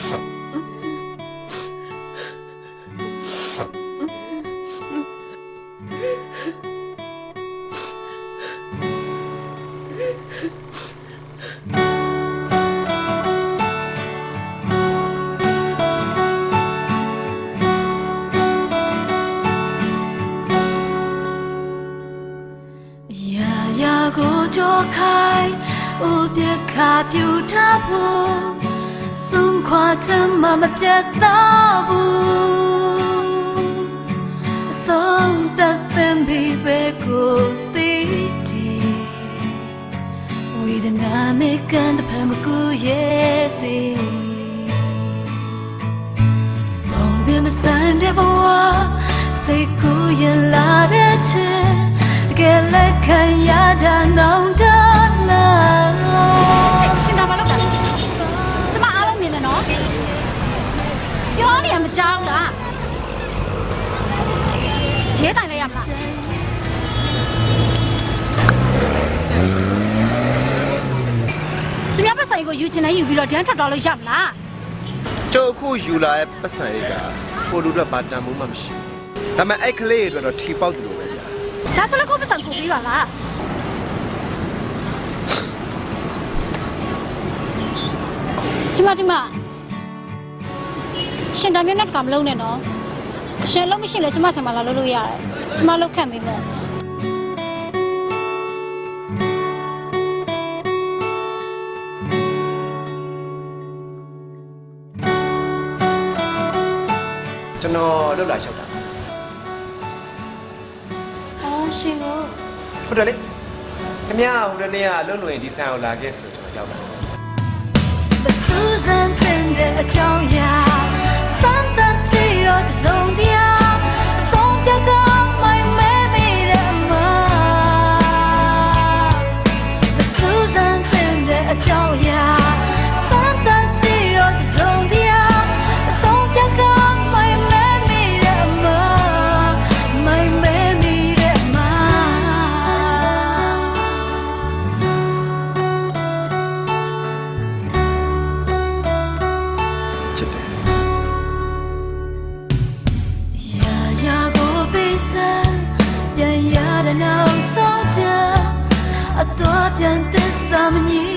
ရာရာကိုကြောခိုင်ဥပြ ခါပြူထားဖို့ဆုံးခွာချင်မှမပြတ်တော့ဘူးအဆုံးတတ်သင်ပြီးပဲကိုသိတယ်ဝေဒနာမေကန်တဖန်မကူရဲ့သေးဘုံပြမဆန်တဲ့ဘဝ ရမကြောက်လားရေးတိုင်လိုက်ရမလားသူများပတ်ဆိုင်ကိုယူချင်တယ်ယူပြီးတော့ဒန်းထွက်သွားလို့ရမလားကျုပ်အခုယူလာတဲ့ပတ်စံလေးကကိုလူတို့ဘာတန်မိုးမှမရှိဘူးဒါပေမဲ့အဲ့ကလေးတွေအတွက်တော့ထီပေါက်တယ်လို့ပဲဗျာဒါဆိုလည်းကိုယ့်ပတ်ဆိုင်ကိုပြီးပါလားဒီမှာဒီမှာ ရှင်တမ်းမျက်နှာတကမလုံးနဲ့နော်ရှင်လုံးမရှိလဲကျမဆံမလာလို့လို့ရတယ်ကျမလောက်ခတ်မိမို့ကျွန်တော်လွတ်လာလျှောက်တာအော်ရှင်ကိုဟုတ်တယ်လေခင်ဗျားဟိုတနေ့ကလွတ်လွင်ဒီဆိုင်ကိုလာခဲ့ဆိုတော့ကျွန်တော်ရောက်လာ The Susan တင်တဲ့အကြောင်းအရာ စ္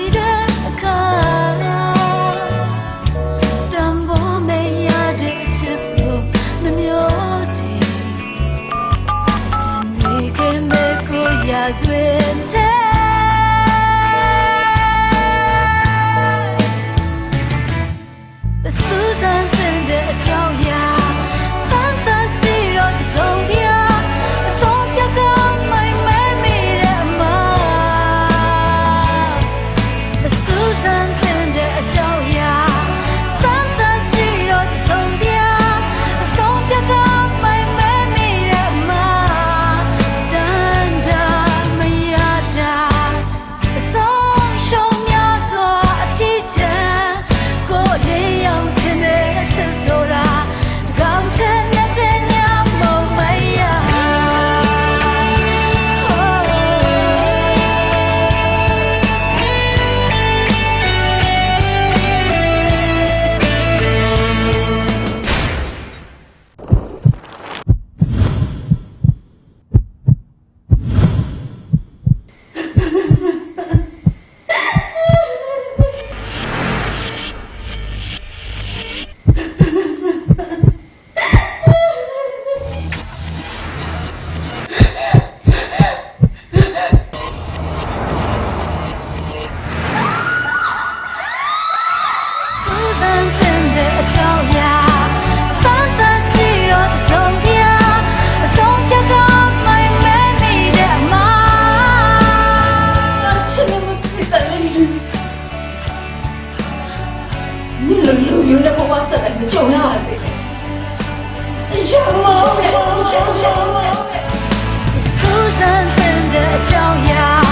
ဘဝဆက်တယ်မကြုံရပါစေ။ရှောင်းမရှောင်းရှောင်းရှောင်းရှောင်း Susan တင်တဲ့အကြောင်းအရာ